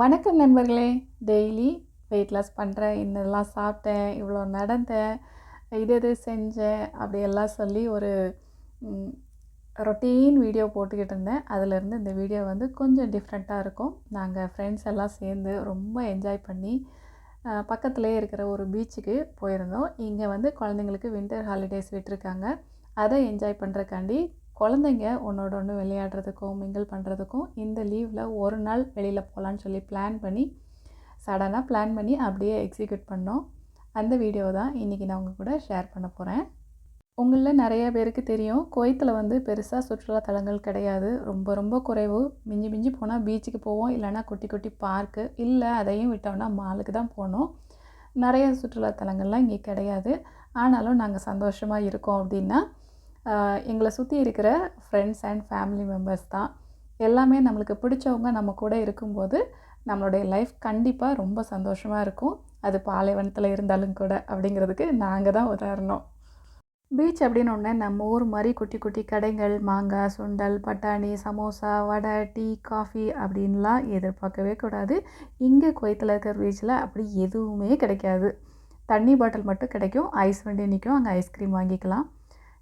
வணக்கம் நண்பர்களே. Daily weight loss பண்ணுறேன் இன்னெல்லாம் சாப்பிட்டேன். இவ்வளோ நடந்தேன். இது இது செஞ்சேன். அப்படியெல்லாம் சொல்லி ஒரு ரொட்டீன் வீடியோ போட்டுக்கிட்டு இருந்தேன். அதிலேருந்து இந்த வீடியோ வந்து கொஞ்சம் டிஃப்ரெண்ட்டாக இருக்கும். நாங்கள் ஃப்ரெண்ட்ஸ் எல்லாம் சேர்ந்து ரொம்ப என்ஜாய் பண்ணி பக்கத்துலேயே இருக்கிற ஒரு பீச்சுக்கு போயிருந்தோம். இங்கே வந்து குழந்தைங்களுக்கு வின்டர் ஹாலிடேஸ் விட்டுருக்காங்க. அதை என்ஜாய் பண்ணுறக்காண்டி குழந்தைங்க ஒன்றோட ஒன்று விளையாடுறதுக்கும் மிங்கிள் பண்ணுறதுக்கும் இந்த லீவில் ஒரு நாள் வெளியில் போகலான்னு சொல்லி பிளான் பண்ணி சடனாக பிளான் பண்ணி அப்படியே எக்ஸிக்யூட் பண்ணோம். அந்த வீடியோ தான் இன்றைக்கி நான் உங்கள் கூட ஷேர் பண்ண போகிறேன் உங்களில் நிறைய பேருக்கு தெரியும். குவைத்தில் வந்து பெருசாக சுற்றுலா தலங்கள் கிடையாது. ரொம்ப ரொம்ப குறைவு. மிஞ்சி மிஞ்சி போனால் பீச்சுக்கு போவோம். இல்லைன்னா குட்டி குட்டி பார்க்கு இல்லை அதையும் விட்டோம்னா மாலுக்கு தான் போனோம் நிறைய சுற்றுலா தலங்கள்லாம் இங்கே கிடையாது. ஆனாலும் நாங்கள் சந்தோஷமாக இருக்கோம் அப்படின்னா எங்களை சுற்றி இருக்கிற ஃப்ரெண்ட்ஸ் அண்ட் ஃபேமிலி மெம்பர்ஸ் தான். எல்லாமே நம்மளுக்கு பிடிச்சவங்க நம்ம கூட இருக்கும்போது நம்மளுடைய லைஃப் கண்டிப்பாக ரொம்ப சந்தோஷமாக இருக்கும். அது பாலைவனத்தில் இருந்தாலும் கூட அப்படிங்கிறதுக்கு நாங்கள் தான் உதாரணம். பீச் அப்படின்னு ஒன்று நம்ம ஊர் மாதிரி குட்டி குட்டி கடைகள் மாங்காய் சுண்டல் பட்டாணி சமோசா வடை டீ காஃபி அப்படின்லாம் எதிர்பார்க்கவே கூடாது. இங்கே குவைத்தில் இருக்கிற பீச்சில் அப்படி எதுவுமே கிடைக்காது. தண்ணி பாட்டில் மட்டும் கிடைக்கும். ஐஸ் வண்டி நிற்கும் அங்கே ஐஸ்கிரீம் வாங்கிக்கலாம்.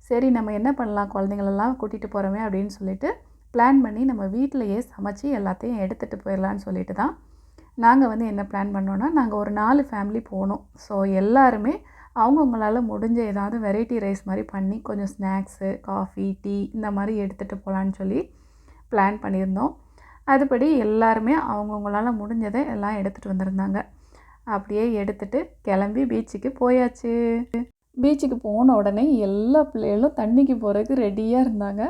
சரி நம்ம என்ன பண்ணலாம்? குழந்தைங்களெல்லாம் கூட்டிகிட்டு போகிறோமே அப்படின்னு சொல்லிட்டு பிளான் பண்ணி நம்ம வீட்டிலையே சமைச்சு எல்லாத்தையும் எடுத்துகிட்டு போயிடலான்னு சொல்லிட்டு தான் நாங்கள் வந்து என்ன பிளான் பண்ணோன்னா நாங்கள் ஒரு நாலு ஃபேமிலி போனோம். ஸோ எல்லாருமே அவங்கவுங்களால் முடிஞ்ச ஏதாவது வெரைட்டி ரைஸ் மாதிரி பண்ணி கொஞ்சம் ஸ்நாக்ஸு காஃபி டீ இந்த மாதிரி எடுத்துகிட்டு போகலான்னு சொல்லி பிளான் பண்ணியிருந்தோம். அதுபடி எல்லாருமே அவங்கவுங்களால் முடிஞ்சதை எல்லாம் எடுத்துகிட்டு வந்திருந்தாங்க. அப்படியே எடுத்துகிட்டு கிளம்பி பீச்சுக்கு போயாச்சு. பீச்சுக்கு போன உடனே எல்லா பிள்ளைகளும் தண்ணிக்கு போகிறதுக்கு ரெடியாக இருந்தாங்க.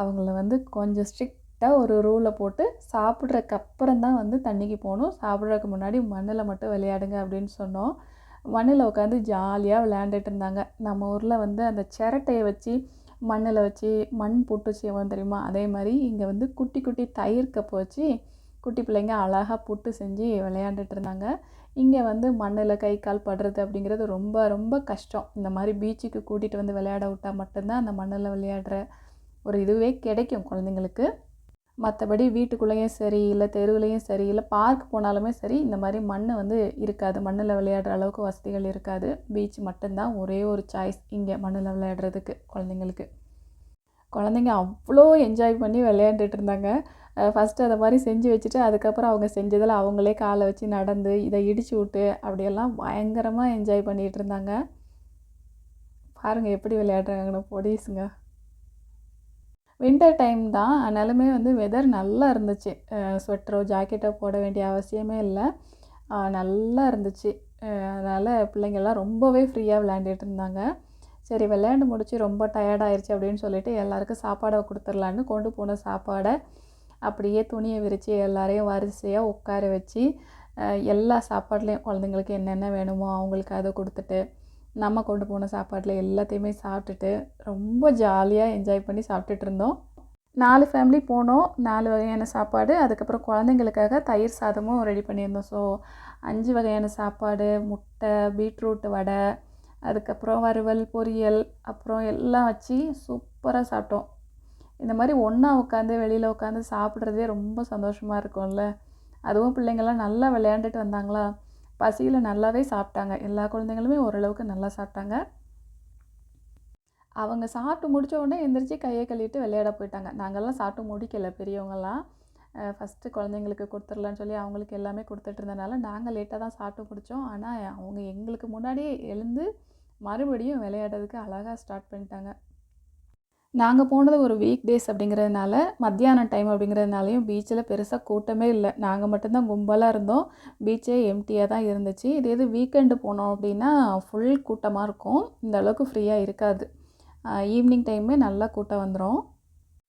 அவங்கள வந்து கொஞ்சம் ஸ்ட்ரிக்டாக ஒரு ரூலை போட்டு சாப்பிட்றக்கு அப்புறம் தான் வந்து தண்ணிக்கு போகணும். சாப்பிட்றதுக்கு முன்னாடி மண்ணில் மட்டும் விளையாடுங்க அப்படின்னு சொன்னோம். மண்ணில் உட்காந்து ஜாலியாக விளையாண்டுட்டு இருந்தாங்க. நம்ம ஊரில் வந்து அந்த சிரட்டையை வச்சு மண்ணில் வச்சு மண் புட்டு செய்வோம் தெரியுமா? அதே மாதிரி இங்கே வந்து குட்டி குட்டி தயிர் கப்பு வச்சு குட்டி பிள்ளைங்க அழகாக புட்டு செஞ்சு விளையாண்டுட்டு இருந்தாங்க. இங்கே வந்து மண்ணில் கை கால் படுறது அப்படிங்கிறது ரொம்ப ரொம்ப கஷ்டம். இந்த மாதிரி பீச்சுக்கு கூட்டிகிட்டு வந்து விளையாட விட்டால் மட்டும்தான் அந்த மண்ணில் விளையாடுற ஒரு இதுவே கிடைக்கும் குழந்தைங்களுக்கு. மற்றபடி வீட்டுக்குள்ளேயும் சரி இல்லை தெருவுலேயும் சரி இல்லை பார்க் போனாலுமே சரி இந்த மாதிரி மண் வந்து இருக்காது. மண்ணில் விளையாடுற அளவுக்கு வசதிகள் இருக்காது. பீச் மட்டும்தான் ஒரே ஒரு சாய்ஸ் இங்கே மண்ணில் விளையாடுறதுக்கு குழந்தைங்களுக்கு. குழந்தைங்க அவ்வளோ என்ஜாய் பண்ணி விளையாண்டுட்டு இருந்தாங்க ஃபஸ்ட்டு அதை மாதிரி செஞ்சு வச்சுட்டு அதுக்கப்புறம் அவங்க செஞ்சதில் அவங்களே காலை வச்சு நடந்து இதை இடிச்சு விட்டு அப்படியெல்லாம் பயங்கரமாக என்ஜாய் பண்ணிகிட்டு இருந்தாங்க பாருங்கள் எப்படி விளையாடுறாங்கன்னு பொடிசுங்க வின்டர் டைம் தான் ஆனாலுமே வந்து வெதர் நல்லா இருந்துச்சு. ஸ்வெட்டரோ ஜாக்கெட்டோ போட வேண்டிய அவசியமே இல்லை. நல்லா இருந்துச்சு. அதனால் பிள்ளைங்கள்லாம் ரொம்பவே ஃப்ரீயாக விளையாண்டுட்டு இருந்தாங்க சரி விளையாண்டு முடிச்சு ரொம்ப டயர்டாயிருச்சு அப்படின்னு சொல்லிட்டு எல்லாருக்கும் சாப்பாடை கொடுத்துர்லான்னு கொண்டு போன சாப்பாடை அப்படியே துணியை விரித்து எல்லாரையும் வரிசையாக உட்கார வச்சு எல்லா சாப்பாட்லேயும் குழந்தைங்களுக்கு என்னென்ன வேணுமோ அவங்களுக்கு அதை கொடுத்துட்டு நம்ம கொண்டு போன சாப்பாட்டில் எல்லாத்தையுமே சாப்பிட்டுட்டு ரொம்ப ஜாலியாக என்ஜாய் பண்ணி சாப்பிட்டுட்டு இருந்தோம். நாலு ஃபேமிலி போனோம். நாலு வகையான சாப்பாடு அதுக்கப்புறம் குழந்தைங்களுக்காக தயிர் சாதமும் ரெடி பண்ணியிருந்தோம். ஸோ அஞ்சு வகையான சாப்பாடு முட்டை பீட்ரூட் வடை அதுக்கப்புறம் வறுவல் பொரியல் அப்புறம் எல்லாம் வச்சு சூப்பராக சாப்பிட்டோம். இந்த மாதிரி ஒன்றா உட்காந்து வெளியில் உட்காந்து சாப்பிட்றதே ரொம்ப சந்தோஷமாக இருக்கும்ல. அதுவும் பிள்ளைங்கள்லாம் நல்லா விளையாண்டுட்டு வந்தாங்களா? பசியில் நல்லாவே சாப்பிட்டாங்க. எல்லா குழந்தைங்களுமே ஓரளவுக்கு நல்லா சாப்பிட்டாங்க. அவங்க சாப்பிட்டு முடித்த உடனே எந்திரிச்சு கையை கழுவிட்டு விளையாட போயிட்டாங்க. நாங்கள்லாம் சாப்பிட்டு முடிக்கல பெரியவங்கள்லாம் ஃபஸ்ட்டு குழந்தைங்களுக்கு கொடுத்துடலான்னு சொல்லி அவங்களுக்கு எல்லாமே கொடுத்துட்டு இருந்தனால நாங்கள் லேட்டாக தான் சாப்பிட்டு முடித்தோம் ஆனால் அவங்க எங்களுக்கு முன்னாடியே எழுந்து மறுபடியும் விளையாடுறதுக்கு அழகாக ஸ்டார்ட் பண்ணிட்டாங்க. நாங்கள் போனது ஒரு வீக் டேஸ் அப்படிங்கிறதுனால மத்தியானம் டைம் அப்படிங்கிறதுனாலையும் பீச்சில் பெருசாக கூட்டமே இல்லை. நாங்கள் மட்டும்தான் கும்பலாக இருந்தோம். பீச்சே எம்டியாக தான் இருந்துச்சு. இதே இது வீக்கெண்டு போனோம் அப்படின்னா ஃபுல் கூட்டமாக இருக்கும். இந்த அளவுக்கு ஃப்ரீயாக இருக்காது. ஈவினிங் டைமே நல்லா கூட்டம் வந்துடும்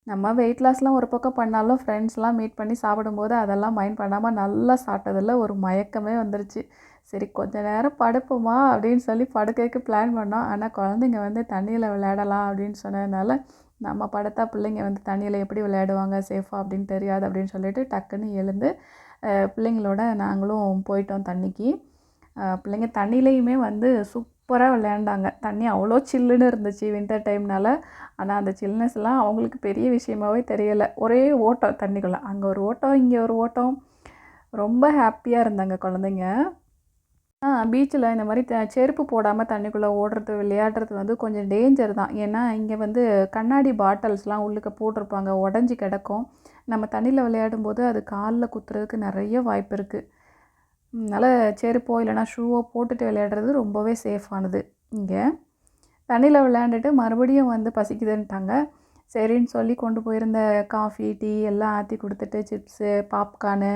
நம்ம வெயிட் லாஸ்லாம் ஒரு பக்கம் பண்ணாலும் ஃப்ரெண்ட்ஸ்லாம் மீட் பண்ணி சாப்பிடும்போது அதெல்லாம் மைண்ட் பண்ணாமல் நல்லா சாப்பிட்டதில் ஒரு மயக்கமே வந்துருச்சு. சரி கொஞ்ச நேரம் படுப்போமா அப்படின்னு சொல்லி படுக்கைக்கு பிளான் பண்ணோம். ஆனால் குழந்தைங்க வந்து தண்ணியில் விளையாடலாம் அப்படின்னு சொன்னதுனால நம்ம படுத்தா பிள்ளைங்க வந்து தண்ணியில் எப்படி விளையாடுவாங்க சேஃபாக அப்படின்னு தெரியாது அப்படின்னு சொல்லிட்டு டக்குன்னு எழுந்து பிள்ளைங்களோட நாங்களும் போயிட்டோம் தண்ணிக்கு. பிள்ளைங்க தண்ணியிலையுமே வந்து சூப் சூப்பராக விளையாண்டாங்க. தண்ணி அவ்வளோ சில்லுன்னு இருந்துச்சு வின்டர் டைம்னால ஆனால் அந்த சில்னஸ்லாம் அவங்களுக்கு பெரிய விஷயமாவே தெரியலை. ஒரே ஓட்டம் தண்ணிக்குள்ளே. அங்கே ஒரு ஓட்டம் இங்கே ஒரு ஓட்டம். ரொம்ப ஹாப்பியாக இருந்தாங்க குழந்தைங்க. ஆ பீச்சில் இந்த மாதிரி த செருப்பு போடாமல் தண்ணிக்குள்ளே ஓடுறது விளையாடுறது வந்து கொஞ்சம் டேஞ்சர் தான். ஏன்னா இங்கே வந்து கண்ணாடி பாட்டில்ஸ்லாம் உள்ளுக்க போட்டிருப்பாங்க. உடஞ்சி கிடக்கும். நம்ம தண்ணியில் விளையாடும்போது அது காலில் குத்துறதுக்கு நிறைய வாய்ப்பு இருக்குது அதனால் செருப்போ இல்லைனா ஷூவோ போட்டுட்டு விளையாடுறது ரொம்பவே சேஃபானது இங்கே தண்ணியில் விளையாண்டுட்டு மறுபடியும் வந்து பசிக்குதுன்ட்டாங்க. சரின்னு சொல்லி கொண்டு போயிருந்த காஃபி டீ எல்லாம் ஆற்றி கொடுத்துட்டு சிப்ஸு பாப்கார்னு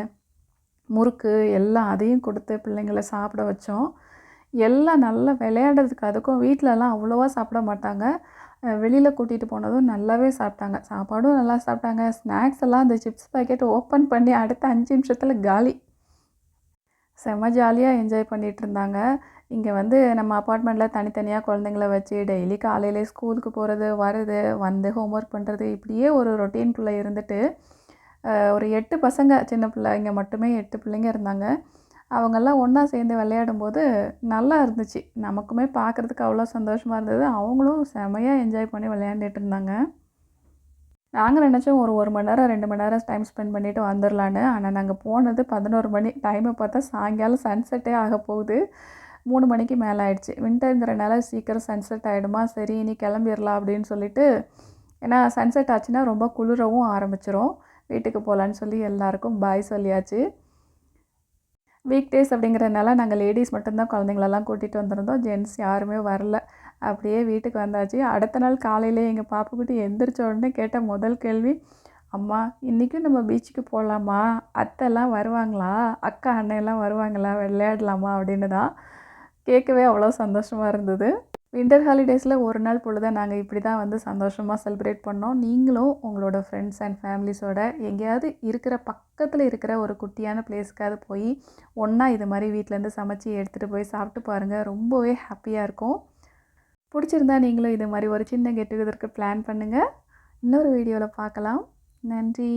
முறுக்கு எல்லாம் அதையும் கொடுத்து பிள்ளைங்கள சாப்பிட வச்சோம். எல்லாம் நல்லா விளையாடுறதுக்கு அதுக்கும் வீட்டிலலாம் அவ்வளோவா சாப்பிட மாட்டாங்க. வெளியில் கூட்டிகிட்டு போனதும் நல்லாவே சாப்பிட்டாங்க. சாப்பாடும் நல்லா சாப்பிட்டாங்க. ஸ்நாக்ஸ் எல்லாம் அந்த சிப்ஸ் பாக்கெட் ஓப்பன் பண்ணி அடுத்த அஞ்சு நிமிஷத்தில் காலி. செம்ம ஜாலியாக என்ஜாய் பண்ணிகிட்டு இருந்தாங்க இங்கே வந்து நம்ம அப்பார்ட்மெண்ட்டில் தனித்தனியாக குழந்தைங்கள வச்சு டெய்லி காலையிலே ஸ்கூலுக்கு போகிறது வர்றது வந்து ஹோம் ஒர்க் பண்ணுறது இப்படியே ஒரு ரொட்டீன்குள்ளே இருந்துட்டு ஒரு எட்டு பசங்க சின்ன பிள்ளைங்க மட்டுமே எட்டு பிள்ளைங்க இருந்தாங்க. அவங்கெல்லாம் ஒன்றா சேர்ந்து விளையாடும்போது நல்லா இருந்துச்சு. நமக்குமே பார்க்குறதுக்கு அவ்வளோ சந்தோஷமாக இருந்தது. அவங்களும் செமையாக என்ஜாய் பண்ணி விளையாண்டுட்டு இருந்தாங்க. நாங்கள் நினச்சோம் ஒரு ஒரு மணி நேரம் ரெண்டு மணி நேரம் டைம் ஸ்பெண்ட் பண்ணிவிட்டு வந்துடலான்னு ஆனால் நாங்கள் போனது பதினோரு மணி டைமை பார்த்தா சாயங்காலம் சன்செட்டே ஆக போகுது. மூணு மணிக்கு மேலே ஆயிடுச்சு. வின்டருங்கிறனால சீக்கிரம் சன்செட் ஆகிடுமா சரி இனி கிளம்பிடலாம் அப்படின்னு சொல்லிட்டு ஏன்னா சன்செட் ஆச்சுன்னா ரொம்ப குளிரவும் ஆரம்பிச்சிரும். வீட்டுக்கு போகலான்னு சொல்லி எல்லாருக்கும் பாய் சொல்லியாச்சு. வீக் டேஸ் அப்படிங்கிறதுனால நாங்கள் லேடிஸ் மட்டும்தான் குழந்தைங்களெல்லாம் கூட்டிகிட்டு வந்திருந்தோம். ஜென்ட்ஸ் யாருமே வரல. அப்படியே வீட்டுக்கு வந்தாச்சு. அடுத்த நாள் காலையில் எங்கள் பாப்புக்குட்டி எந்திரிச்ச உடனே கேட்ட முதல் கேள்வி அம்மா இன்றைக்கும் நம்ம பீச்சுக்கு போகலாமா அத்தைலாம் வருவாங்களா? அக்கா அண்ணெல்லாம் வருவாங்களா? விளையாடலாமா? அப்படின்னு தான் கேட்கவே அவ்வளோ சந்தோஷமாக இருந்தது. வின்டர் ஹாலிடேஸில் ஒரு நாள் பொழுதை நாங்கள் இப்படி தான் வந்து சந்தோஷமாக செலிப்ரேட் பண்ணோம். நீங்களும் உங்களோட ஃப்ரெண்ட்ஸ் அண்ட் ஃபேமிலிஸோட எங்கேயாவது இருக்கிற பக்கத்தில் இருக்கிற ஒரு குட்டியான பிளேஸ்க்காவது போய் ஒன்றா இது மாதிரி வீட்டிலேருந்து சமைச்சி எடுத்துகிட்டு போய் சாப்பிட்டு பாருங்கள் ரொம்பவே ஹாப்பியாக இருக்கும். பிடிச்சிருந்தா நீங்களும் இது மாதிரி ஒரு சின்ன கெட் டுகெதருக்கு பிளான் பண்ணுங்கள் இன்னொரு வீடியோவில் பார்க்கலாம். நன்றி.